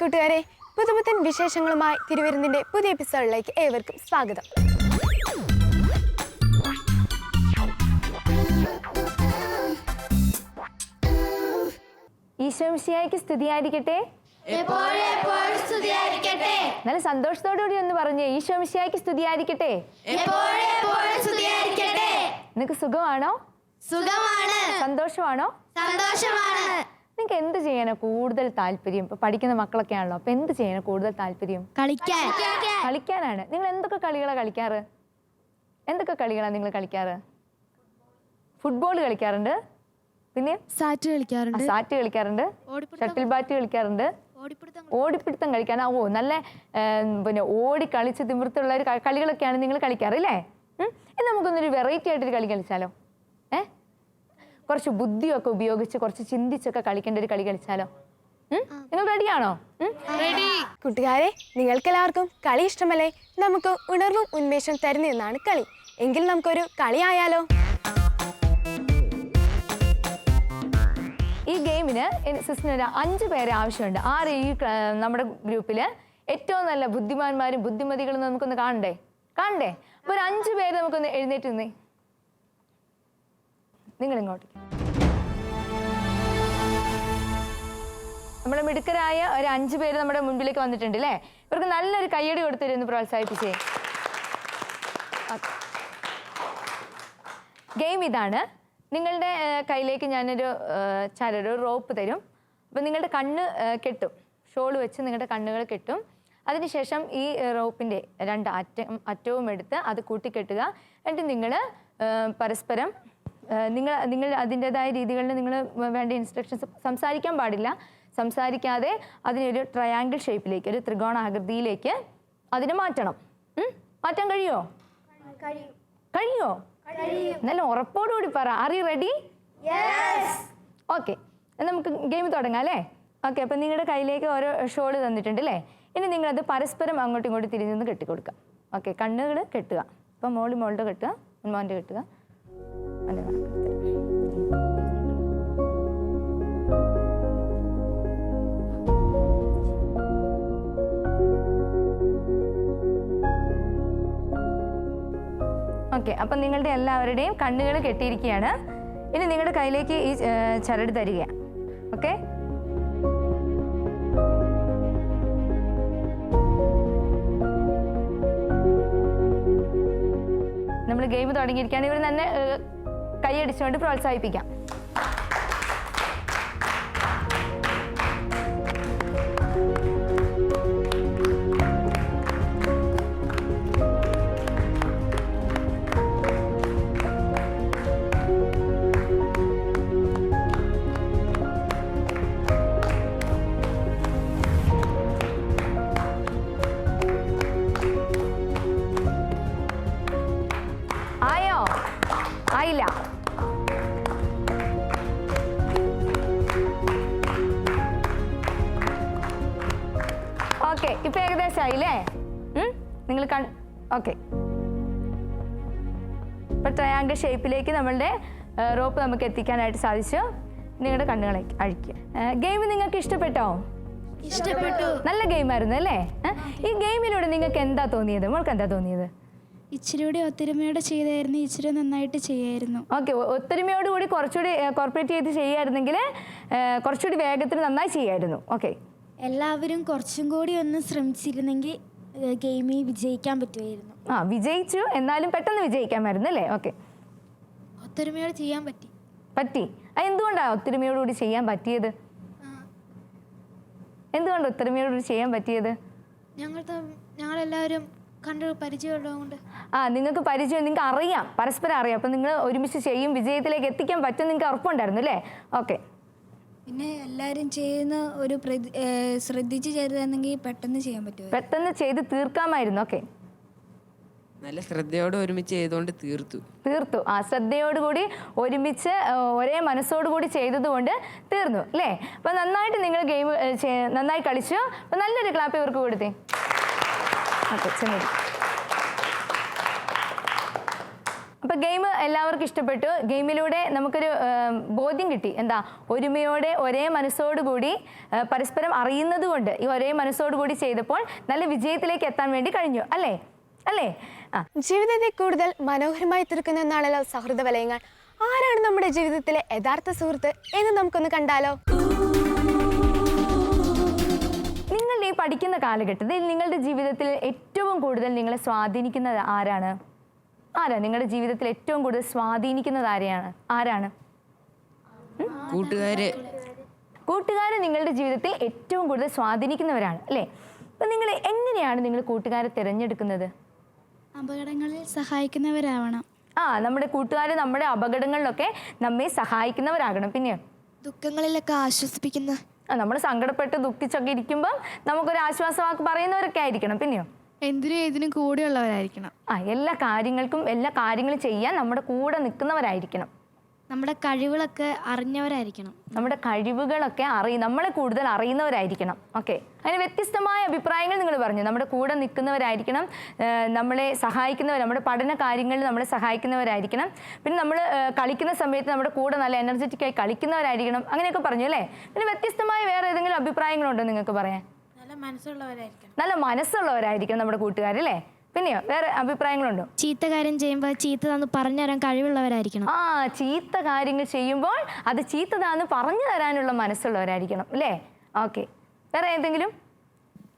കൂട്ടുകാരെ പുതുപുത്തൻ വിശേഷങ്ങളുമായി തിരുവരുന്നിന്റെ പുതിയ എപ്പിസോഡിലേക്ക് ഏവർക്കും സ്വാഗതം. ഈശോമിശിയായിക്ക് സ്തുതിയായിരിക്കട്ടെ. നല്ല സന്തോഷത്തോടു കൂടി ഒന്ന് പറഞ്ഞേ ഈശോമിശിയായിക്ക് സ്തുതിയായിരിക്കട്ടെ. നിനക്ക് സുഖമാണോ? സുഖമാണ്. സന്തോഷമാണോ? സന്തോഷമാണ്. നിങ്ങൾക്ക് എന്ത് ചെയ്യാനാ കൂടുതൽ താല്പര്യം? ഇപ്പൊ പഠിക്കുന്ന മക്കളൊക്കെ ആണല്ലോ അപ്പൊ എന്ത് ചെയ്യാനാ കൂടുതൽ താല്പര്യം? കളിക്കാൻ. കളിക്കാനാണ്. നിങ്ങൾ എന്തൊക്കെ കളികളാണ് കളിക്കാറ്? എന്തൊക്കെ കളികളാണ് നിങ്ങൾ കളിക്കാറ്? ഫുട്ബോൾ കളിക്കാറുണ്ട്. പിന്നെ? സാറ്റ് കളിക്കാറുണ്ട്. സാറ്റ് കളിക്കാറുണ്ട്. ഷട്ടിൽ ബാറ്റ് കളിക്കാറുണ്ട്. ഓടിപ്പിടുത്തം കളിക്കാൻ. ഓ നല്ല പിന്നെ ഓടി കളിച്ച് തിമിർത്തുള്ള ഒരു കളികളൊക്കെയാണ് നിങ്ങൾ കളിക്കാറ് അല്ലേ? നമുക്കൊന്നൊരു വെറൈറ്റി ആയിട്ടൊരു കളി കളിച്ചാലോ? ഏ? കുറച്ച് ബുദ്ധിയൊക്കെ ഉപയോഗിച്ച് കുറച്ച് ചിന്തിച്ചൊക്കെ കളിക്കേണ്ട ഒരു കളി കളിച്ചാലോ? ഉം? നിങ്ങൾ റെഡിയാണോ കൂട്ടുകാരെ നിങ്ങൾക്കെല്ലാവർക്കും കളി ഇഷ്ടമല്ലേ? നമുക്ക് ഉണർവും ഉന്മേഷം തരുന്ന എന്നാണ് കളി. എങ്കിൽ നമുക്കൊരു കളിയായാലോ? ആയാലോ ഈ ഗെയിമിന് സിസ്റ്റിന് ഒരു അഞ്ച് പേരെ ആവശ്യമുണ്ട്. ആര് ഈ നമ്മുടെ ഗ്രൂപ്പിൽ ഏറ്റവും നല്ല ബുദ്ധിമാന്മാരും ബുദ്ധിമതികളും നമുക്കൊന്ന് കാണണ്ടേ? കാണണ്ടേ? അപ്പൊ ഒരു അഞ്ച് പേര് നമുക്കൊന്ന് എഴുന്നേറ്റ് നിന്നേ നിങ്ങൾ ഇങ്ങോട്ട് നമ്മുടെ മിടുക്കരായ ഒരു അഞ്ചു പേര് നമ്മുടെ മുൻപിലേക്ക് വന്നിട്ടുണ്ട് അല്ലേ ഇവർക്ക് നല്ലൊരു കയ്യടി കൊടുത്തിരുന്നു പ്രോത്സാഹിപ്പിച്ചേ. ഗെയിം ഇതാണ്. നിങ്ങളുടെ കയ്യിലേക്ക് ഞാനൊരു ചരട് റോപ്പ് തരും. അപ്പം നിങ്ങളുടെ കണ്ണ് കെട്ടും. ഷോൾ വെച്ച് നിങ്ങളുടെ കണ്ണുകൾ കെട്ടും. അതിനുശേഷം ഈ റോപ്പിന്റെ രണ്ട് അറ്റം അറ്റവും എടുത്ത് അത് കൂട്ടിക്കെട്ടുക. എന്നിട്ട് നിങ്ങൾ പരസ്പരം നിങ്ങൾ നിങ്ങൾ അതിന്റെതായ രീതികളിൽ നിങ്ങൾ വേണ്ട ഇൻസ്ട്രക്ഷൻസ് സംസാരിക്കാൻ പാടില്ല. സംസാരിക്കാതെ അതിനൊരു ട്രയാങ്കിൾ ഷേപ്പിലേക്ക് ഒരു ത്രികോണാകൃതിയിലേക്ക് അതിനെ മാറ്റണം? മാറ്റാൻ കഴിയുമോ കഴിയോ. നല്ല ഉറപ്പോടുകൂടി പറ. ആർ യു റെഡി ഓക്കെ നമുക്ക് ഗെയിം തുടങ്ങാം അല്ലേ? ഓക്കെ അപ്പം നിങ്ങളുടെ കയ്യിലേക്ക് ഓരോ ഷോൾ തന്നിട്ടുണ്ട് അല്ലേ? ഇനി നിങ്ങളത് പരസ്പരം അങ്ങോട്ടും ഇങ്ങോട്ടും തിരിഞ്ഞൊന്ന് കെട്ടിക്കൊടുക്കുക. ഓക്കെ കണ്ണുകൾ കെട്ടുക. അപ്പം മോളി മോളുടെ കെട്ടുക മോന്റെ കെട്ടുക. മോന്റെ ഓക്കെ അപ്പം നിങ്ങളുടെ എല്ലാവരുടെയും കണ്ണുകൾ കെട്ടിയിരിക്കുകയാണ്. ഇനി നിങ്ങളുടെ കയ്യിലേക്ക് ഈ ചരട് തരിക. ഓക്കെ? നമ്മൾ ഗെയിം തുടങ്ങിയിരിക്കുകയാണ്. ഇവർ തന്നെ കൈയടിച്ചുകൊണ്ട് പ്രോത്സാഹിപ്പിക്കാം. ഇപ്പൊ ഏകദേശം ആയില്ലേ? നിങ്ങൾ കൺ ഓക്കെ. ഇപ്പൊ ട്രയാങ്കിൾ ഷേപ്പിലേക്ക് നമ്മളുടെ റോപ്പ് നമുക്ക് എത്തിക്കാനായിട്ട് സാധിച്ചു. നിങ്ങളുടെ കണ്ണുകളെ അഴിക്കുക. ഗെയിം നിങ്ങൾക്ക് ഇഷ്ടപ്പെട്ടോ? ഇഷ്ടപ്പെട്ടു. നല്ല ഗെയിമായിരുന്നു അല്ലേ? ഈ ഗെയിമിലൂടെ നിങ്ങൾക്ക് എന്താ തോന്നിയത്? മോൾക്ക് എന്താ തോന്നിയത്? ഇച്ചിരിയുടെ ഒത്തൊരുമയോടെ ചെയ്തായിരുന്നു ഇച്ചിരി നന്നായിട്ട് ചെയ്യായിരുന്നു. ഓക്കെ ഒത്തൊരുമയോടുകൂടി കുറച്ചുകൂടി കോർപ്പറേറ്റ് ചെയ്ത് ചെയ്യായിരുന്നെങ്കിൽ കുറച്ചുകൂടി വേഗത്തിൽ നന്നായി ചെയ്യായിരുന്നു. ഓക്കെ. എല്ലാവരും കുറച്ചും കൂടി ഒന്ന് ശ്രമിച്ചിരുന്നെങ്കിൽ ഗെയിമിൽ വിജയിക്കാൻ പറ്റുമായിരുന്നു. ആ വിജയിച്ചു. എന്നാലും പെട്ടെന്ന് വിജയിക്കാമായിരുന്നു അല്ലേ? ഓക്കെ. ഒത്തൊരുമയോടെ ചെയ്യാൻ പറ്റി. പറ്റി. അത് എന്തുകൊണ്ടാണ് ഒത്തൊരുമയോടുകൂടി ചെയ്യാൻ പറ്റിയത്? എന്തുകൊണ്ട് ഒത്തൊരുമയോടുകൂടി ചെയ്യാൻ പറ്റിയത്? ഞങ്ങൾ ഞങ്ങളെല്ലാവരും കണ്ട് പരിചയമുള്ളതുകൊണ്ട് ആ നിങ്ങൾക്ക് പരിചയം നിങ്ങൾക്ക് അറിയാം. പരസ്പരം അറിയാം. അപ്പം നിങ്ങൾ ഒരുമിച്ച് ചെയ്യും വിജയത്തിലേക്ക് എത്തിക്കാൻ പറ്റും നിങ്ങൾക്ക് ഉറപ്പുണ്ടായിരുന്നു അല്ലേ? ഓക്കെ. പിന്നെ എല്ലാവരും ചെയ്യുന്ന ഒരു ശ്രദ്ധിച്ച് ചെയ്തതാണെങ്കിൽ പെട്ടെന്ന് ചെയ്യാൻ പറ്റുമോ പെട്ടെന്ന് ചെയ്ത് തീർക്കാമായിരുന്നു. ഓക്കെ. നല്ല ശ്രദ്ധയോടെ ഒരുമിച്ച് ചെയ്തുകൊണ്ട് തീർത്തു. തീർത്തു. ആ ശ്രദ്ധയോടുകൂടി ഒരുമിച്ച് ഒരേ മനസ്സോടുകൂടി ചെയ്തതുകൊണ്ട് തീർന്നു അല്ലേ? അപ്പം നന്നായിട്ട് നിങ്ങൾ ഗെയിം നന്നായി കളിച്ചു. അപ്പം നല്ലൊരു ക്ലാപ്പ് ഇവർക്ക് കൊടുത്തേ. ഓക്കെ ചെന്നിരി അപ്പോൾ ഗെയിം എല്ലാവർക്കും ഇഷ്ടപ്പെട്ടു. ഗെയിമിലൂടെ നമുക്കൊരു ബോധ്യം കിട്ടി. എന്താ? ഒരുമയോടെ ഒരേ മനസ്സോടുകൂടി പരസ്പരം അറിയുന്നത് കൊണ്ട് ഈ ഒരേ മനസ്സോടുകൂടി ചെയ്തപ്പോൾ നല്ല വിജയത്തിലേക്ക് എത്താൻ വേണ്ടി കഴിഞ്ഞു. അല്ലേ? അല്ലേ? ജീവിതത്തെ കൂടുതൽ മനോഹരമായി തീർക്കുന്ന എന്നാണല്ലോ സൗഹൃദ വലയങ്ങൾ ആരാണ് നമ്മുടെ ജീവിതത്തിലെ യഥാർത്ഥ സുഹൃത്ത് എന്ന് നമുക്കൊന്ന് കണ്ടാലോ? നിങ്ങളുടെ ഈ പഠിക്കുന്ന കാലഘട്ടത്തിൽ നിങ്ങളുടെ ജീവിതത്തിൽ ഏറ്റവും കൂടുതൽ നിങ്ങളെ സ്വാധീനിക്കുന്നത് ആരാണ്? ആരാ? നിങ്ങളുടെ ജീവിതത്തിൽ ഏറ്റവും കൂടുതൽ സ്വാധീനിക്കുന്നത് ആരെയാണ്? ആരാണ്? കൂട്ടുകാര്. കൂട്ടുകാർ നിങ്ങളുടെ ജീവിതത്തിൽ ഏറ്റവും കൂടുതൽ സ്വാധീനിക്കുന്നവരാണ് അല്ലേ? അപ്പം നിങ്ങൾ എങ്ങനെയാണ് നിങ്ങൾ കൂട്ടുകാരെ തിരഞ്ഞെടുക്കുന്നത്? അപകടങ്ങളിൽ സഹായിക്കുന്നവരാവണം. ആ നമ്മുടെ കൂട്ടുകാർ നമ്മുടെ അപകടങ്ങളിലൊക്കെ നമ്മെ സഹായിക്കുന്നവരാകണം. പിന്നെ? ദുഃഖങ്ങളിലൊക്കെ ആശ്വസിപ്പിക്കുന്ന ആ നമ്മൾ സങ്കടപ്പെട്ട് ദുഃഖിച്ചൊക്കെ ഇരിക്കുമ്പം നമുക്കൊരു ആശ്വാസവാക്ക് പറയുന്നവരൊക്കെ ആയിരിക്കണം. പിന്നെയോ? എന്തിനും ഏതിനും കൂടെയുള്ളവരായിരിക്കണം. ആ എല്ലാ കാര്യങ്ങൾക്കും എല്ലാ കാര്യങ്ങളും ചെയ്യാൻ നമ്മുടെ കൂടെ നിൽക്കുന്നവരായിരിക്കണം. നമ്മുടെ കഴിവുകളൊക്കെ അറിഞ്ഞവരായിരിക്കണം. നമ്മുടെ കഴിവുകളൊക്കെ അറിയ നമ്മളെ കൂടുതൽ അറിയുന്നവരായിരിക്കണം. ഓക്കെ. അതിന് വ്യത്യസ്തമായ അഭിപ്രായങ്ങൾ നിങ്ങൾ പറഞ്ഞു. നമ്മുടെ കൂടെ നിൽക്കുന്നവരായിരിക്കണം നമ്മളെ സഹായിക്കുന്നവർ നമ്മുടെ പഠന കാര്യങ്ങളിൽ നമ്മളെ സഹായിക്കുന്നവരായിരിക്കണം. പിന്നെ നമ്മൾ കളിക്കുന്ന സമയത്ത് നമ്മുടെ കൂടെ നല്ല എനർജറ്റിക്കായി കളിക്കുന്നവരായിരിക്കണം. അങ്ങനെയൊക്കെ പറഞ്ഞു അല്ലേ? പിന്നെ വ്യത്യസ്തമായ വേറെ ഏതെങ്കിലും അഭിപ്രായങ്ങളുണ്ടോ നിങ്ങൾക്ക് പറയാൻ? നല്ല മനസ്സുള്ളവരായിരിക്കണം. നല്ല കൂട്ടുകാർ നമ്മുടെ കൂട്ടുകാരല്ലേ പിന്നെയോ വേറെ അഭിപ്രായങ്ങളുണ്ടോ? ചീത്ത കാര്യം ചെയ്യുമ്പോൾ ചീത്ത തന്ന് പറഞ്ഞു തരാൻ കഴിവുള്ളവരായിരിക്കണം. ആ ചീത്ത കാര്യങ്ങൾ ചെയ്യുമ്പോൾ അത് ചീത്തതാന്ന് പറഞ്ഞു തരാനുള്ള മനസ്സുള്ളവരായിരിക്കണം അല്ലേ? ഓക്കെ. വേറെ ഏതെങ്കിലും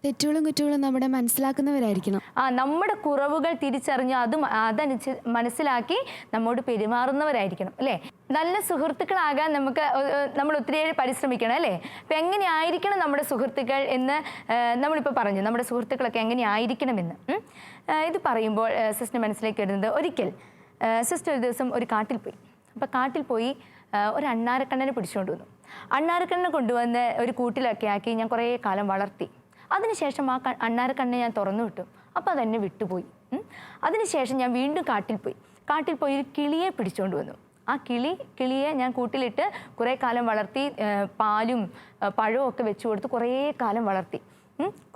തെറ്റുകളും കുറ്റുകളും നമ്മുടെ മനസ്സിലാക്കുന്നവരായിരിക്കണം. ആ നമ്മുടെ കുറവുകൾ തിരിച്ചറിഞ്ഞ് അത് അതനുസരിച്ച് മനസ്സിലാക്കി നമ്മോട് പെരുമാറുന്നവരായിരിക്കണം അല്ലേ? നല്ല സുഹൃത്തുക്കളാകാൻ നമുക്ക് നമ്മൾ ഒത്തിരിയേറെ പരിശ്രമിക്കണം അല്ലേ? അപ്പം എങ്ങനെയായിരിക്കണം നമ്മുടെ സുഹൃത്തുക്കൾ എന്ന് നമ്മളിപ്പോൾ പറഞ്ഞു. നമ്മുടെ സുഹൃത്തുക്കളൊക്കെ എങ്ങനെയായിരിക്കണമെന്ന്. ഇത് പറയുമ്പോൾ സിസ്റ്റർ മനസ്സിലേക്ക് വരുന്നത് ഒരിക്കൽ സിസ്റ്റർ ഒരു ദിവസം ഒരു കാട്ടിൽ പോയി. അപ്പോൾ കാട്ടിൽ പോയി ഒരു അണ്ണാരക്കണ്ണനെ പിടിച്ചുകൊണ്ട് വന്നു. അണ്ണാരക്കണ്ണനെ കൊണ്ടുവന്ന് ഒരു കൂട്ടിലൊക്കെ ആക്കി ഞാൻ കുറേ കാലം വളർത്തി. അതിനുശേഷം ആ അണ്ണാരക്കണ്ണനെ അണ്ണാരക്കണ്ണെ ഞാൻ തുറന്നു വിട്ടു. അപ്പോൾ അതെന്നെ വിട്ടുപോയി. അതിനുശേഷം ഞാൻ വീണ്ടും കാട്ടിൽ പോയി. കാട്ടിൽ പോയി ഒരു കിളിയെ പിടിച്ചുകൊണ്ട് വന്നു. ആ കിളി കിളിയെ ഞാൻ കൂട്ടിലിട്ട് കുറേ കാലം വളർത്തി പാലും പഴവും ഒക്കെ വെച്ച് കൊടുത്ത് കുറേ കാലം വളർത്തി.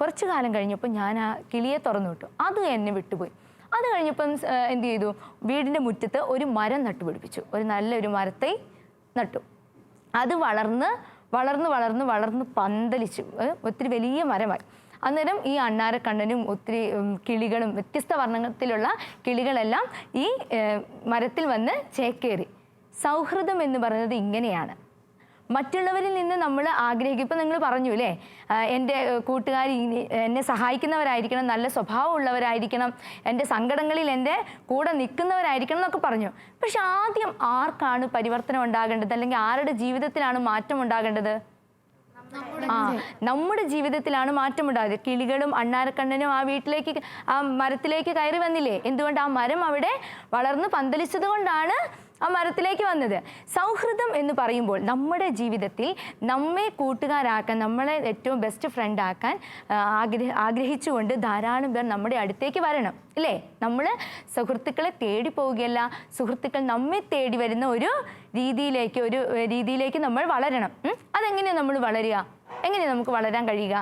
കുറച്ച് കാലം കഴിഞ്ഞപ്പോൾ ഞാൻ ആ കിളിയെ തുറന്നു വിട്ടു. അത് എന്നെ വിട്ടുപോയി. അത് കഴിഞ്ഞപ്പം എന്ത് ചെയ്തു? വീടിന്റെ മുറ്റത്ത് ഒരു മരം നട്ടുപിടിപ്പിച്ചു ഒരു നല്ലൊരു മരത്തെ നട്ടു. അത് വളർന്ന് വളർന്ന് വളർന്ന് വളർന്ന് പന്തലിച്ചു. ഒത്തിരി വലിയ മരമായി. അന്നേരം ഈ അണ്ണാരക്കണ്ണനും ഒത്തിരി കിളികളും വ്യത്യസ്ത വർണത്തിലുള്ള കിളികളെല്ലാം ഈ മരത്തിൽ വന്ന് ചേക്കേറി. സൗഹൃദം എന്ന് പറയുന്നത് ഇങ്ങനെയാണ്. മറ്റുള്ളവരിൽ നിന്ന് നമ്മൾ ആഗ്രഹിക്കും. ഇപ്പം നിങ്ങൾ പറഞ്ഞു അല്ലേ എന്റെ കൂട്ടുകാർ എന്നെ സഹായിക്കുന്നവരായിരിക്കണം നല്ല സ്വഭാവമുള്ളവരായിരിക്കണം എന്റെ സങ്കടങ്ങളിൽ എന്റെ കൂടെ നിൽക്കുന്നവരായിരിക്കണം എന്നൊക്കെ പറഞ്ഞു. പക്ഷെ ആദ്യം ആർക്കാണ് പരിവർത്തനം ഉണ്ടാകേണ്ടത്? അല്ലെങ്കിൽ ആരുടെ ജീവിതത്തിലാണ് മാറ്റം ഉണ്ടാകേണ്ടത്? ആ നമ്മുടെ ജീവിതത്തിലാണ് മാറ്റമുണ്ടായത്. കിളികളും അണ്ണാരക്കണ്ണനും ആ വീട്ടിലേക്ക് ആ മരത്തിലേക്ക് കയറി വന്നില്ലേ? എന്തുകൊണ്ട് ആ മരം അവിടെ വളർന്ന് പന്തലിച്ചത് കൊണ്ടാണ് ആ മരത്തിലേക്ക് വന്നത്? സൗഹൃദം എന്ന് പറയുമ്പോൾ നമ്മുടെ ജീവിതത്തിൽ നമ്മെ കൂട്ടുകാരാക്കാൻ നമ്മളെ ഏറ്റവും ബെസ്റ്റ് ഫ്രണ്ട് ആക്കാൻ ആഗ്രഹ ആഗ്രഹിച്ചുകൊണ്ട് ധാരാളം പേർ നമ്മുടെ അടുത്തേക്ക് വരണം. ഇല്ലേ? നമ്മൾ സുഹൃത്തുക്കളെ തേടി പോവുകയല്ല സുഹൃത്തുക്കൾ നമ്മെ തേടി വരുന്ന ഒരു രീതിയിലേക്ക് ഒരു രീതിയിലേക്ക് നമ്മൾ വളരണം? അതെങ്ങനെയാണ് നമ്മൾ വളരുക? എങ്ങനെയാണ് നമുക്ക് വളരാൻ കഴിയുക?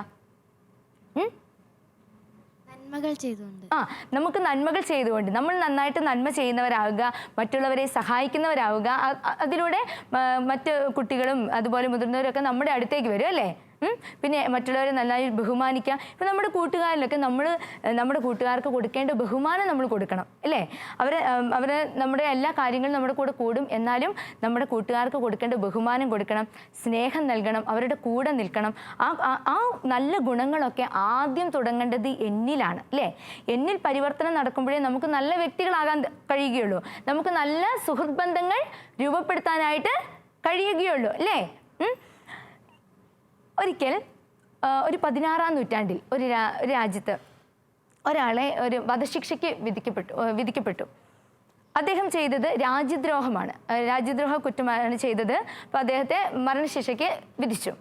നന്മകൾ ചെയ്തുകൊണ്ട്. ആ നമുക്ക് നന്മകൾ ചെയ്തുകൊണ്ട്. നമ്മൾ നന്നായിട്ട് നന്മ ചെയ്യുന്നവരാവുക മറ്റുള്ളവരെ സഹായിക്കുന്നവരാവുക അതിലൂടെ മറ്റ് കുട്ടികളും അതുപോലെ മുതിർന്നവരൊക്കെ നമ്മുടെ അടുത്തേക്ക് വരും അല്ലേ? പിന്നെ മറ്റുള്ളവരെ നന്നായി ബഹുമാനിക്കുക ഇപ്പം നമ്മുടെ കൂട്ടുകാരിലൊക്കെ നമ്മൾ നമ്മുടെ കൂട്ടുകാർക്ക് കൊടുക്കേണ്ട ബഹുമാനം നമ്മൾ കൊടുക്കണം അല്ലേ? അവരെ അവരെ നമ്മുടെ എല്ലാ കാര്യങ്ങളും നമ്മുടെ കൂടെ കൂടും. എന്നാലും നമ്മുടെ കൂട്ടുകാർക്ക് കൊടുക്കേണ്ട ബഹുമാനം കൊടുക്കണം സ്നേഹം നൽകണം അവരുടെ കൂടെ നിൽക്കണം. ആ ആ- നല്ല ഗുണങ്ങളൊക്കെ ആദ്യം തുടങ്ങേണ്ടത് എന്നിലാണ് അല്ലേ? എന്നിൽ പരിവർത്തനം നടക്കുമ്പോഴേ നമുക്ക് നല്ല വ്യക്തികളാകാൻ കഴിയുകയുള്ളൂ. നമുക്ക് നല്ല സുഹൃത്ത് ബന്ധങ്ങൾ രൂപപ്പെടുത്താനായിട്ട് കഴിയുകയുള്ളൂ അല്ലേ? ഒരിക്കൽ ഒരു പതിനാറാം നൂറ്റാണ്ടിൽ ഒരു രാജ്യത്ത് ഒരാളെ ഒരു വധശിക്ഷയ്ക്ക് വിധിക്കപ്പെട്ടു വിധിക്കപ്പെട്ടു. അദ്ദേഹം ചെയ്തത് രാജ്യദ്രോഹമാണ്. രാജ്യദ്രോഹ കുറ്റമാണ് ചെയ്തത്. അപ്പോൾ അദ്ദേഹത്തെ മരണശിക്ഷയ്ക്ക് വിധിച്ചു.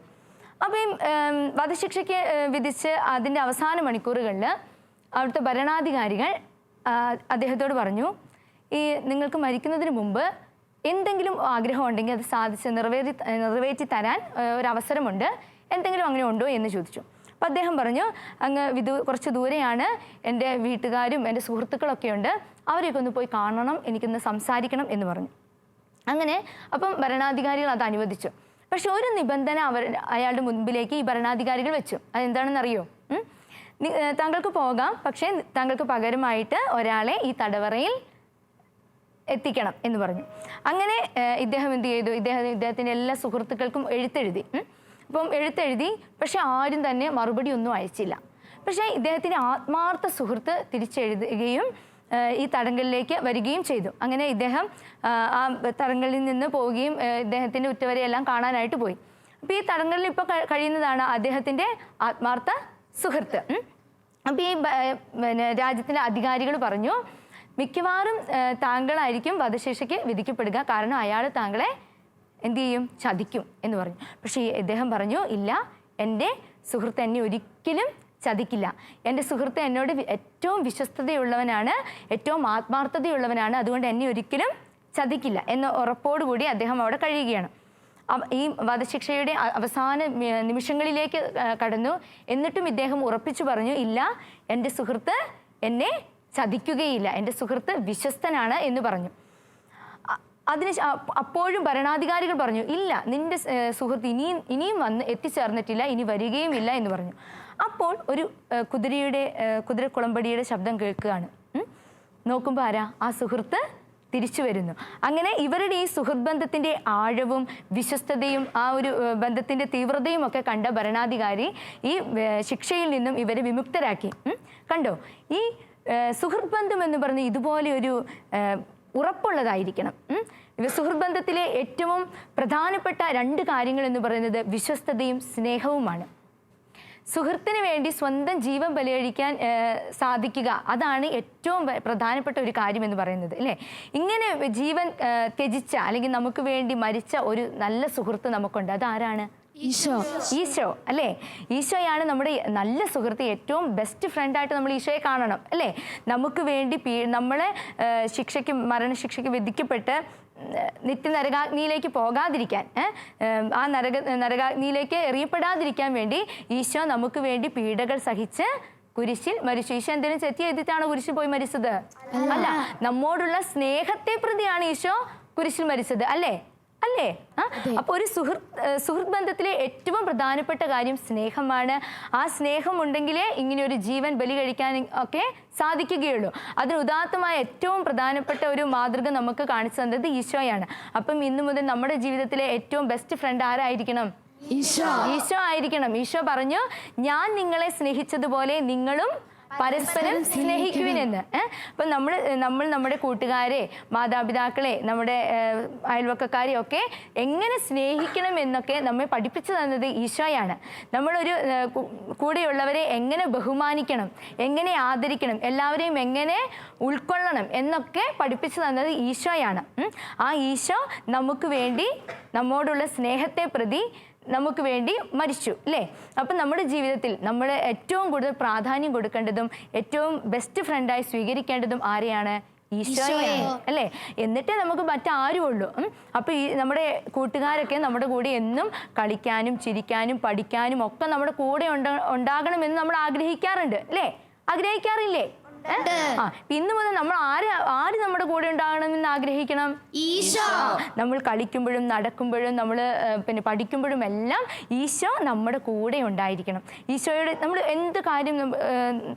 അപ്പോൾ ഈ വധശിക്ഷയ്ക്ക് വിധിച്ച് അതിന്റെ അവസാന മണിക്കൂറുകളിൽ അവിടുത്തെ ഭരണാധികാരികൾ അദ്ദേഹത്തോട് പറഞ്ഞു ഈ നിങ്ങൾക്ക് മരിക്കുന്നതിന് മുമ്പ് എന്തെങ്കിലും ആഗ്രഹം ഉണ്ടെങ്കിൽ അത് സാധിച്ച് നിറവേറ്റി നിറവേറ്റി തരാൻ ഒരു അവസരമുണ്ട്. എന്തെങ്കിലും അങ്ങനെ ഉണ്ടോ എന്ന് ചോദിച്ചു. അപ്പം അദ്ദേഹം പറഞ്ഞു അങ്ങ് വിദൂ കുറച്ച് ദൂരെയാണ് എന്റെ വീട്ടുകാരും എന്റെ സുഹൃത്തുക്കളൊക്കെ ഉണ്ട്. അവരെയൊക്കെ ഒന്ന് പോയി കാണണം എനിക്കൊന്ന് സംസാരിക്കണം എന്ന് പറഞ്ഞു. അങ്ങനെ അപ്പം ഭരണാധികാരികൾ അത് അനുവദിച്ചു. പക്ഷെ ഒരു നിബന്ധന അവർ അയാളുടെ മുൻപിലേക്ക് ഈ ഭരണാധികാരികൾ വെച്ചു. അതെന്താണെന്ന് അറിയോ ഉം? നി- ഏർ താങ്കൾക്ക് പോകാം പക്ഷേ താങ്കൾക്ക് പകരമായിട്ട് ഒരാളെ ഈ തടവറയിൽ എത്തിക്കണം എന്ന് പറഞ്ഞു. അങ്ങനെ ഇദ്ദേഹം എന്ത് ചെയ്തു? ഇദ്ദേഹം ഇദ്ദേഹത്തിന്റെ എല്ലാ സുഹൃത്തുക്കൾക്കും എഴുത്തെഴുതി. ഉം. അപ്പം എഴുത്തെഴുതി പക്ഷെ ആരും തന്നെ മറുപടി ഒന്നും അയച്ചില്ല പക്ഷേ ഇദ്ദേഹത്തിന്റെ ആത്മാർത്ഥ സുഹൃത്ത് തിരിച്ചെഴുതുകയും ഈ തടങ്കലിലേക്ക് വരികയും ചെയ്തു അങ്ങനെ ഇദ്ദേഹം ആ തടങ്കലിൽ നിന്ന് പോവുകയും ഇദ്ദേഹത്തിന്റെ ഉറ്റവരെയെല്ലാം കാണാനായിട്ട് പോയി അപ്പോൾ ഈ തടങ്കലിൽ ഇപ്പോൾ കഴിയുന്നതാണ് അദ്ദേഹത്തിന്റെ ആത്മാർത്ഥ സുഹൃത്ത്. അപ്പോൾ ഈ പിന്നെ രാജ്യത്തിന്റെ അധികാരികൾ പറഞ്ഞു മിക്കവാറും താങ്കളായിരിക്കും വധശിക്ഷയ്ക്ക് വിധിക്കപ്പെടുക കാരണം അയാൾ താങ്കളെ എന്ത് ചെയ്യും? ചതിക്കും എന്ന് പറഞ്ഞു. പക്ഷേ ഇദ്ദേഹം പറഞ്ഞു ഇല്ല എന്റെ സുഹൃത്ത് എന്നെ ഒരിക്കലും ചതിക്കില്ല. എന്റെ സുഹൃത്ത് എന്നോട് ഏറ്റവും വിശ്വസ്തതയുള്ളവനാണ് ഏറ്റവും ആത്മാർത്ഥതയുള്ളവനാണ്. അതുകൊണ്ട് എന്നെ ഒരിക്കലും ചതിക്കില്ല. എന്ന ഉറപ്പോടുകൂടി അദ്ദേഹം അവിടെ കഴിയുകയാണ്. ഈ വധശിക്ഷയുടെ അവസാന നിമിഷങ്ങളിലേക്ക് കടന്നു. എന്നിട്ടും ഇദ്ദേഹം ഉറപ്പിച്ചു പറഞ്ഞു ഇല്ല എന്റെ സുഹൃത്ത് എന്നെ ചതിക്കുകയില്ല. എന്റെ സുഹൃത്ത് വിശ്വസ്തനാണ് എന്ന് പറഞ്ഞു. അതിന് അപ്പോഴും ഭരണാധികാരികൾ പറഞ്ഞു ഇല്ല നിന്റെ സുഹൃത്ത് ഇനിയും ഇനിയും വന്ന് എത്തിച്ചേർന്നിട്ടില്ല ഇനി വരികയും ഇല്ല എന്ന് പറഞ്ഞു. അപ്പോൾ ഒരു കുതിരയുടെ കുതിര കുതിരക്കുളമ്പടിയുടെ ശബ്ദം കേൾക്കുകയാണ്. നോക്കുമ്പോൾ ആരാ? ആ സുഹൃത്ത് തിരിച്ചു വരുന്നു. അങ്ങനെ ഇവരുടെ ഈ സുഹൃത് ബന്ധത്തിന്റെ ആഴവും വിശ്വസ്തതയും ആ ഒരു ബന്ധത്തിന്റെ തീവ്രതയും ഒക്കെ കണ്ട ഭരണാധികാരി ഈ ശിക്ഷയിൽ നിന്നും ഇവരെ വിമുക്തരാക്കി. കണ്ടോ? ഈ സുഹൃത് ബന്ധം എന്ന് പറഞ്ഞ് ഇതുപോലെ ഒരു ഉറപ്പുള്ളതായിരിക്കണം. ഉം. ഇവ സുഹൃത്ത് ബന്ധത്തിലെ ഏറ്റവും പ്രധാനപ്പെട്ട രണ്ട് കാര്യങ്ങൾ എന്ന് പറയുന്നത് വിശ്വസ്തതയും സ്നേഹവുമാണ്. സുഹൃത്തിന് വേണ്ടി സ്വന്തം ജീവൻ ബലിയഴിക്കാൻ സാധിക്കുക അതാണ് ഏറ്റവും പ്രധാനപ്പെട്ട ഒരു കാര്യം എന്ന് പറയുന്നത് അല്ലേ? ഇങ്ങനെ ജീവൻ ത്യജിച്ച അല്ലെങ്കിൽ നമുക്ക് വേണ്ടി മരിച്ച ഒരു നല്ല സുഹൃത്ത് നമുക്കുണ്ട്. അതാരാണ്? ഈശോ. ഈശോ അല്ലേ? ഈശോയാണ് നമ്മുടെ നല്ല സുഹൃത്ത് ഏറ്റവും ബെസ്റ്റ് ഫ്രണ്ടായിട്ട് നമ്മൾ ഈശോയെ കാണണം അല്ലേ? നമുക്ക് വേണ്ടി പീ നമ്മളെ ശിക്ഷയ്ക്ക് മരണശിക്ഷയ്ക്ക് വിധിക്കപ്പെട്ട് നിത്യ നരകാഗ്നിയിലേക്ക് പോകാതിരിക്കാൻ ആ നരക നരകാഗ്നിയിലേക്ക് എറിയപ്പെടാതിരിക്കാൻ വേണ്ടി ഈശോ നമുക്ക് വേണ്ടി പീഡകൾ സഹിച്ച് കുരിശിൽ മരിച്ചു. ഈശോ എന്തെങ്കിലും ചെത്തി ചെയ്തിട്ടാണ് കുരിശിൽ പോയി മരിച്ചത്? അല്ല നമ്മോടുള്ള സ്നേഹത്തെ പ്രതിയാണ് ഈശോ കുരിശിൽ മരിച്ചത് അല്ലേ? അല്ലേ? അപ്പൊ ഒരു സുഹൃത്ത് സുഹൃത്ത് ബന്ധത്തിലെ ഏറ്റവും പ്രധാനപ്പെട്ട കാര്യം സ്നേഹമാണ്. ആ സ്നേഹം ഉണ്ടെങ്കിലേ ഇങ്ങനെ ഒരു ജീവൻ ബലി കഴിക്കാൻ ഒക്കെ സാധിക്കുകയുള്ളൂ. അതിന് ഉദാത്തമായ ഏറ്റവും പ്രധാനപ്പെട്ട ഒരു മാതൃക നമുക്ക് കാണിച്ചു തന്നത് ഈശോയാണ്. അപ്പം ഇന്നു മുതൽ നമ്മുടെ ജീവിതത്തിലെ ഏറ്റവും ബെസ്റ്റ് ഫ്രണ്ട് ആരായിരിക്കണം? ഈശോ. ഈശോ ആയിരിക്കണം. ഈശോ പറഞ്ഞു ഞാൻ നിങ്ങളെ സ്നേഹിച്ചതുപോലെ നിങ്ങളും പരസ്പരം സ്നേഹിക്കുവിനെന്ന് ഏഹ് അപ്പം നമ്മൾ നമ്മൾ നമ്മുടെ കൂട്ടുകാരെ മാതാപിതാക്കളെ നമ്മുടെ അയൽവക്കക്കാരെ ഒക്കെ എങ്ങനെ സ്നേഹിക്കണം എന്നൊക്കെ നമ്മെ പഠിപ്പിച്ചു തന്നത് ഈശോയാണ്. നമ്മളൊരു കൂടെയുള്ളവരെ എങ്ങനെ ബഹുമാനിക്കണം എങ്ങനെ ആദരിക്കണം എല്ലാവരെയും എങ്ങനെ ഉൾക്കൊള്ളണം എന്നൊക്കെ പഠിപ്പിച്ചു തന്നത് ഈശോയാണ്. ആ ഈശോ നമുക്ക് വേണ്ടി നമ്മോടുള്ള സ്നേഹത്തെ പ്രതി നമുക്ക് വേണ്ടി മരിച്ചു അല്ലേ അപ്പം നമ്മുടെ ജീവിതത്തിൽ നമ്മൾ ഏറ്റവും കൂടുതൽ പ്രാധാന്യം കൊടുക്കേണ്ടതും ഏറ്റവും ബെസ്റ്റ് ഫ്രണ്ടായി സ്വീകരിക്കേണ്ടതും ആരെയാണ്? ഈശോയാണ് അല്ലേ? എന്നിട്ടേ നമുക്ക് മറ്റാരും ഉള്ളൂ അപ്പോൾ അപ്പൊ ഈ നമ്മുടെ കൂട്ടുകാരൊക്കെ നമ്മുടെ കൂടെ എന്നും കളിക്കാനും ചിരിക്കാനും പഠിക്കാനും ഒക്കെ നമ്മുടെ കൂടെ ഉണ്ട ഉണ്ടാകണമെന്ന് നമ്മൾ ആഗ്രഹിക്കാറുണ്ട് അല്ലേ ആഗ്രഹിക്കാറില്ലേ? ഇന്ന് മുതൽ നമ്മൾ ആര് ആര് നമ്മുടെ കൂടെ ഉണ്ടാകണമെന്ന് ആഗ്രഹിക്കണം? ഈശോ. നമ്മൾ കളിക്കുമ്പോഴും നടക്കുമ്പോഴും നമ്മൾ പിന്നെ പഠിക്കുമ്പോഴും എല്ലാം ഈശോ നമ്മുടെ കൂടെ ഉണ്ടായിരിക്കണം. ഈശോയുടെ നമ്മൾ എന്ത് കാര്യം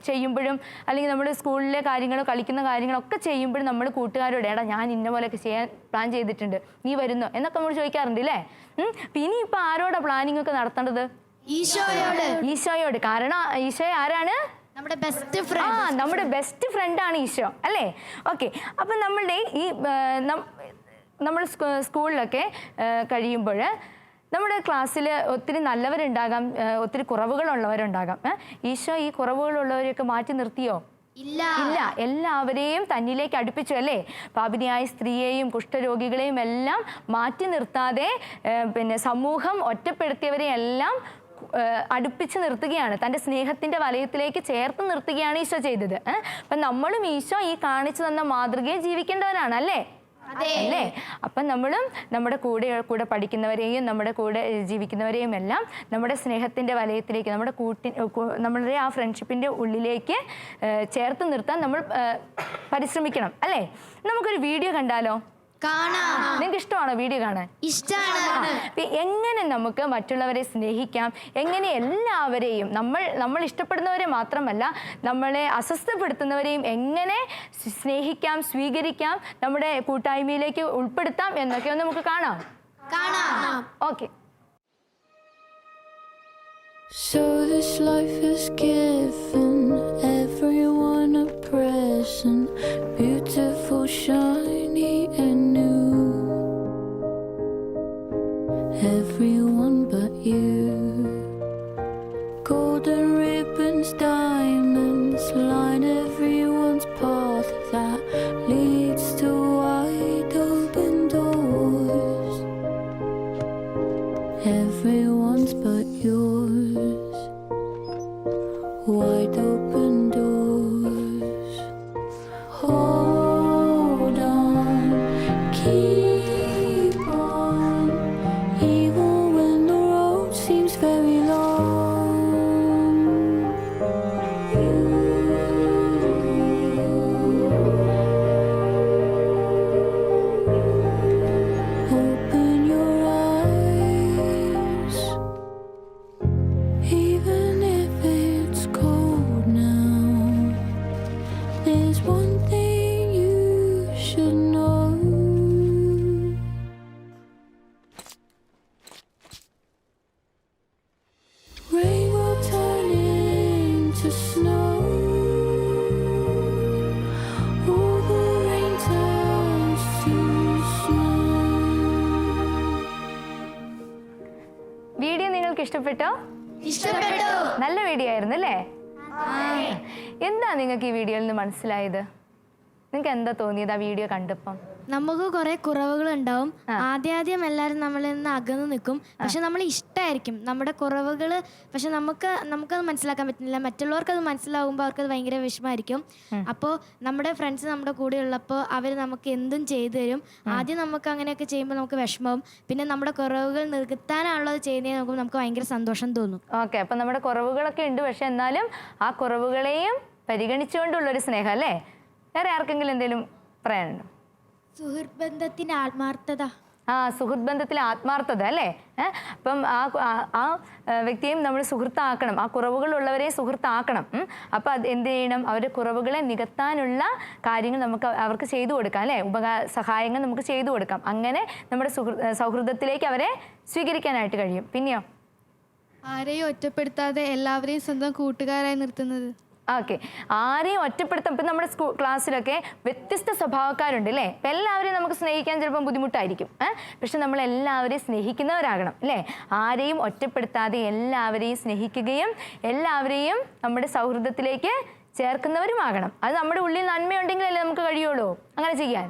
ചെയ്യുമ്പോഴും അല്ലെങ്കിൽ നമ്മൾ സ്കൂളിലെ കാര്യങ്ങളോ കളിക്കുന്ന കാര്യങ്ങളൊക്കെ ചെയ്യുമ്പോഴും നമ്മൾ കൂട്ടുകാരോട് എടാ ഞാൻ ഇന്ന പോലെയൊക്കെ ചെയ്യാൻ പ്ലാൻ ചെയ്തിട്ടുണ്ട്. നീ വരുന്നോ? എന്നൊക്കെ നമ്മൾ ചോദിക്കാറുണ്ട് അല്ലേ പിന്നെ ഇപ്പൊ ആരോടാ പ്ലാനിങ് ഒക്കെ നടത്തേണ്ടത്? ഈശോയോട്. ഈശോയോട്. കാരണം ഈശോ ആരാണ്? നമ്മുടെ ബെസ്റ്റ് ആ ഫ്രണ്ട് നമ്മുടെ ബെസ്റ്റ് ഫ്രണ്ടാണ് ഈശോ അല്ലേ? ഓക്കെ അപ്പം നമ്മളുടെ ഈ നമ്മൾ സ്കൂളിലൊക്കെ കഴിയുമ്പോൾ നമ്മുടെ ക്ലാസ്സിൽ ഒത്തിരി നല്ലവരുണ്ടാകാം ആ, ഒത്തിരി കുറവുകളുള്ളവരുണ്ടാകാം? ഈശോ ഈ കുറവുകളുള്ളവരെയൊക്കെ മാറ്റി നിർത്തിയോ? ഇല്ല. ഇല്ല. എല്ലാവരെയും തന്നിലേക്ക് അടുപ്പിച്ചു അല്ലേ? പാപിനിയായ സ്ത്രീയെയും കുഷ്ഠരോഗികളെയും എല്ലാം മാറ്റി നിർത്താതെ പിന്നെ സമൂഹം ഒറ്റപ്പെടുത്തിയവരെ എല്ലാം ഏഹ് അടുപ്പിച്ച് നിർത്തുകയാണ്. തന്റെ സ്നേഹത്തിന്റെ വലയത്തിലേക്ക് ചേർത്ത് നിർത്തുകയാണ് ഈശോ ചെയ്തത്. ഏഹ് അപ്പം നമ്മളും ഈശോ ഈ കാണിച്ചു തന്ന മാതൃകയെ ജീവിക്കേണ്ടവരാണ് അല്ലേ? അല്ലേ? അപ്പം നമ്മളും നമ്മുടെ കൂടെ കൂടെ പഠിക്കുന്നവരെയും നമ്മുടെ കൂടെ ജീവിക്കുന്നവരെയും എല്ലാം നമ്മുടെ സ്നേഹത്തിന്റെ വലയത്തിലേക്ക് നമ്മുടെ കൂട്ടി നമ്മളുടെ ആ ഫ്രണ്ട്ഷിപ്പിന്റെ ഉള്ളിലേക്ക് ചേർത്ത് നിർത്താൻ നമ്മൾ പരിശ്രമിക്കണം അല്ലേ? നമുക്കൊരു വീഡിയോ കണ്ടാലോ? കാണാം നിങ്ങൾക്ക് ഇഷ്ടമാണോ വീഡിയോ കാണാൻ? ഇഷ്ടമാണ് എങ്ങനെ നമുക്ക് മറ്റുള്ളവരെ സ്നേഹിക്കാം? എങ്ങനെ എല്ലാവരെയും നമ്മൾ നമ്മൾ ഇഷ്ടപ്പെടുന്നവരെ മാത്രമല്ല നമ്മളെ അസ്വസ്ഥപ്പെടുത്തുന്നവരെയും എങ്ങനെ സ്നേഹിക്കാം സ്വീകരിക്കാം നമ്മുടെ കൂട്ടായ്മയിലേക്ക് ഉൾപ്പെടുത്താം എന്നൊക്കെ ഒന്ന് നമുക്ക് കാണാം. കാണാം. Okay. So this life is given everyone a present, beautiful, shiny, മനസ്സിലായത്? നിങ്ങൾക്ക് എന്താ തോന്നിയത് ആ വീഡിയോ കണ്ടപ്പം? നമുക്ക് കുറെ കുറവുകൾ ഉണ്ടാവും ആദ്യാദ്യം എല്ലാവരും നമ്മളിൽ നിന്ന് അകന്ന് നിൽക്കും. പക്ഷെ നമ്മൾ ഇഷ്ടമായിരിക്കും നമ്മുടെ കുറവുകൾ പക്ഷെ നമുക്ക് നമുക്കത് മനസ്സിലാക്കാൻ പറ്റുന്നില്ല. മറ്റുള്ളവർക്ക് അത് മനസ്സിലാവുമ്പോൾ അവർക്കത് ഭയങ്കര വിഷമമായിരിക്കും. അപ്പോൾ നമ്മുടെ ഫ്രണ്ട്സ് നമ്മുടെ കൂടെ ഉള്ളപ്പോൾ അവർ നമുക്ക് എന്തും ചെയ്തു തരും. ആദ്യം നമുക്ക് അങ്ങനെയൊക്കെ ചെയ്യുമ്പോൾ നമുക്ക് വിഷമവും. പിന്നെ നമ്മുടെ കുറവുകൾ നികത്താനുള്ളത് ചെയ്യുന്നതിന് നോക്കുമ്പോൾ നമുക്ക് ഭയങ്കര സന്തോഷം തോന്നും. ഓക്കെ. അപ്പം നമ്മുടെ കുറവുകളൊക്കെ ഉണ്ട്. പക്ഷെ എന്നാലും ആ കുറവുകളെയും പരിഗണിച്ചുകൊണ്ടുള്ളൊരു സ്നേഹം അല്ലേ വേറെ ആർക്കെങ്കിലും എന്തെങ്കിലും പറയാനുണ്ടോ? സുഹൃത്ത് ബന്ധത്തിന് ആത്മാർത്ഥത. ആ സുഹൃത്ത് ആത്മാർത്ഥത അല്ലേ? അപ്പം ആ ആ- വ്യക്തിയും നമ്മൾ സുഹൃത്താക്കണം. ആ കുറവുകളുള്ളവരെ സുഹൃത്താക്കണം. അപ്പം അത് എന്ത് ചെയ്യണം? അവരുടെ കുറവുകളെ നികത്താനുള്ള കാര്യങ്ങൾ നമുക്ക് അവർക്ക് ചെയ്തു കൊടുക്കാം അല്ലേ? ഉപകാ സഹായങ്ങൾ നമുക്ക് ചെയ്തു കൊടുക്കാം. അങ്ങനെ നമ്മുടെ സുഹൃ സൗഹൃദത്തിലേക്ക് അവരെ സ്വീകരിക്കാനായിട്ട് കഴിയും. പിന്നെയോ? ആരെയും ഒറ്റപ്പെടുത്താതെ എല്ലാവരെയും സ്വന്തം കൂട്ടുകാരായി നിർത്തുന്നത്. ഓക്കെ ആരെയും ഒറ്റപ്പെടുത്താം ഇപ്പം നമ്മുടെ സ്കൂൾ ക്ലാസ്സിലൊക്കെ വ്യത്യസ്ത സ്വഭാവക്കാരുണ്ട് അല്ലേ അപ്പം എല്ലാവരെയും നമുക്ക് സ്നേഹിക്കാൻ ചിലപ്പം ബുദ്ധിമുട്ടായിരിക്കും. പക്ഷെ നമ്മൾ എല്ലാവരെയും സ്നേഹിക്കുന്നവരാകണം അല്ലേ ആരെയും ഒറ്റപ്പെടുത്താതെ എല്ലാവരെയും സ്നേഹിക്കുകയും എല്ലാവരെയും നമ്മുടെ സൗഹൃദത്തിലേക്ക് ചേർക്കുന്നവരുമാകണം. അത് നമ്മുടെ ഉള്ളിൽ നന്മയുണ്ടെങ്കിലല്ലേ നമുക്ക് കഴിയുള്ളൂ. അങ്ങനെ ചെയ്യാൻ.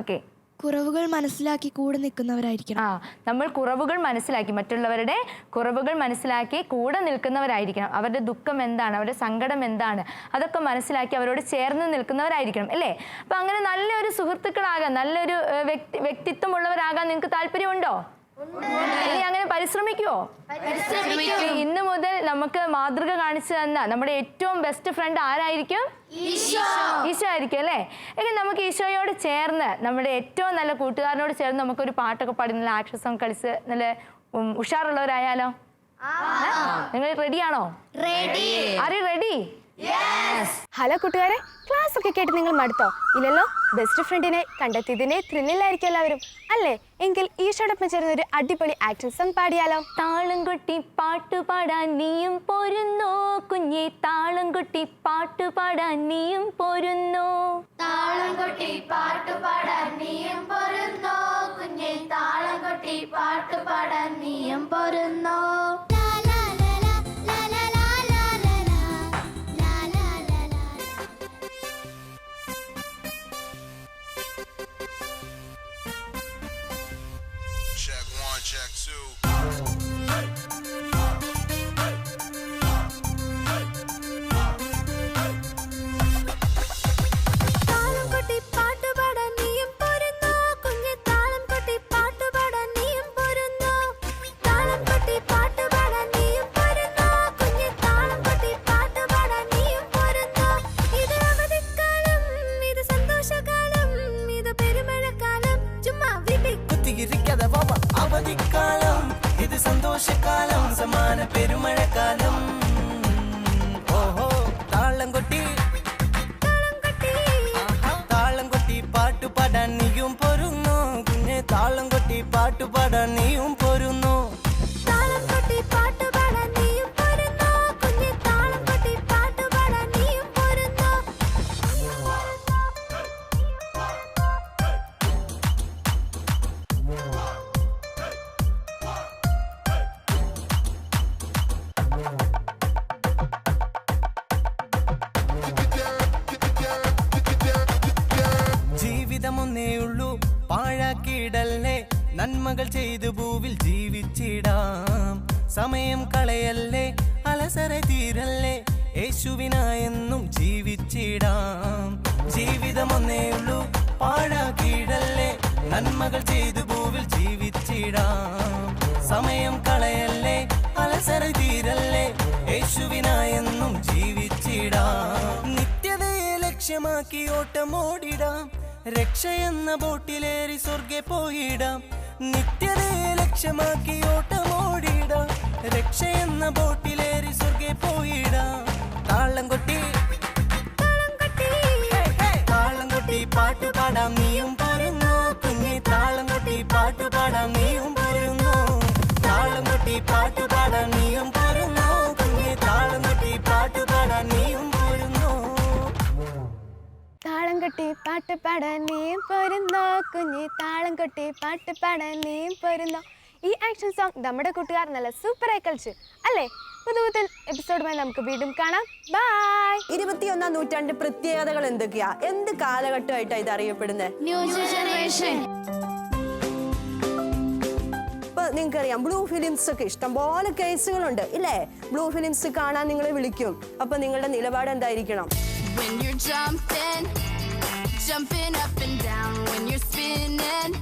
ഓക്കെ കുറവുകൾ മനസ്സിലാക്കി കൂടെ നിൽക്കുന്നവരായിരിക്കണം. ആ നമ്മൾ കുറവുകൾ മനസ്സിലാക്കി മറ്റുള്ളവരുടെ കുറവുകൾ മനസ്സിലാക്കി കൂടെ നിൽക്കുന്നവരായിരിക്കണം. അവരുടെ ദുഃഖം എന്താണ്? അവരുടെ സങ്കടം എന്താണ്? അതൊക്കെ മനസ്സിലാക്കി അവരോട് ചേർന്ന് നിൽക്കുന്നവരായിരിക്കണം അല്ലേ? അപ്പൊ അങ്ങനെ നല്ലൊരു സുഹൃത്തുക്കളാകാൻ നല്ലൊരു വ്യക്തി വ്യക്തി വ്യക്തിത്വമുള്ളവരാകാൻ നിങ്ങൾക്ക് താല്പര്യമുണ്ടോ? ഇനി അങ്ങനെ പരിശ്രമിക്കുവോ? ഇന്ന് മുതൽ നമുക്ക് മാതൃക കാണിച്ചു തന്ന നമ്മുടെ ഏറ്റവും ബെസ്റ്റ് ഫ്രണ്ട് ആരായിരിക്കും? ഈശോ. ആയിരിക്കും അല്ലേ? എങ്കിൽ നമുക്ക് ഈശോയോട് ചേർന്ന് നമ്മുടെ ഏറ്റവും നല്ല കൂട്ടുകാരനോട് ചേർന്ന് നമുക്കൊരു പാട്ടൊക്കെ പാടി നല്ല ആക്ഷൻ സോങ് കളിച്ച് നല്ല ഉഷാറുള്ളവരായാലോ? നിങ്ങൾ റെഡിയാണോ റെഡി ആര് റെഡി ഹലോ കൂട്ടുകാരെ. ക്ലാസ് ഒക്കെ കേട്ട് നിങ്ങൾ മടുത്തോ? ഇല്ലല്ലോ? ബെസ്റ്റ് ഫ്രണ്ടിനെ കണ്ടെത്തിയതിനെ ത്രില്ലിലായിരിക്കും എല്ലാവരും. അല്ലേ? എങ്കിൽ ഈശോടൊപ്പം ചേർന്ന ഒരു അടിപൊളി ആക്ഷൻ സോങ് പാടിയാലോ? താളം കൊട്ടി പാട്ട് പാടാൻ നീയും പോരുന്നോ. കുഞ്ഞെ താളം കൊട്ടി പാട്ട് പാടാൻ നീയും പോരുന്നോ. താളം കൊട്ടി പാട്ട് പാടാൻ നീയും പോരുന്നോ. കുഞ്ഞെ താളം കൊട്ടി പാട്ട് പാടാൻ നീയും പോരുന്നോ. check two. ജീവിതമൊന്നേ ഉള്ളൂ പാഴാക്കിയിടല്ലേ. നന്മകൾ ചെയ്തു ഭൂവിൽ ജീവിച്ചിടാം. സമയം കളയല്ലേ. അലസര തീരല്ലേ. യേശുവിനായെന്നും ജീവിച്ചിടാം. നിത്യതയെ ലക്ഷ്യമാക്കി ഓട്ടം ഓടിടാം രക്ഷ എന്ന ബോട്ടിലേറി സ്വർഗെ പോയിടാം. നിത്യതയെ ലക്ഷ്യമാക്കി ഓട്ടം ഓടിടാം രക്ഷ എന്ന ബോട്ടിലേറി സ്വർഗെ പോയിടാം. താളം കൊട്ടി കൊട്ടി പാട്ടു പാടാം നീയും പോരുന്നു കുഞ്ഞി താളം കൊട്ടി പാട്ടു പാടാം നീയും പോരുന്നു താളം കൊട്ടി പാട്ടു പാടാം നീയും പോരുന്നു കുഞ്ഞി താളം കൊട്ടി പാട്ടു പാടാൻ നീയും പോരുന്നു താളം കൊട്ടി പാട്ട് പാടാൻ നീയും പൊരുന്നോ കുഞ്ഞി താളം കൊട്ടി പാട്ട് പാടാൻ നീയും പൊരുന്നോ ഈ ആക്ഷൻ സോങ് നമ്മുടെ കൂട്ടുകാർ നല്ല സൂപ്പറായി കളിച്ചു അല്ലേ? പുതുപുത്തൻ എപ്പിസോഡുമായി നമുക്ക് വീണ്ടും കാണാം. ബൈ ഇരുപത്തിയൊന്നാം നൂറ്റാണ്ട് പ്രത്യേകതകൾ എന്തൊക്കെയാ? എന്ത് കാലഘട്ടമായിട്ടാ ഇത് അറിയപ്പെടുന്നത് ന്യൂ ജനറേഷൻ ഇപ്പൊ നിങ്ങൾക്കറിയാം ബ്ലൂ ഫിലിംസ് ഒക്കെ ഇഷ്ടംപോലെ കേസുകളുണ്ട് ഇല്ലേ? ബ്ലൂ ഫിലിംസ് കാണാൻ നിങ്ങളെ വിളിക്കും. അപ്പൊ നിങ്ങളുടെ നിലപാട് എന്തായിരിക്കണം? When you're jumping, jumping up and down, when you're spinning,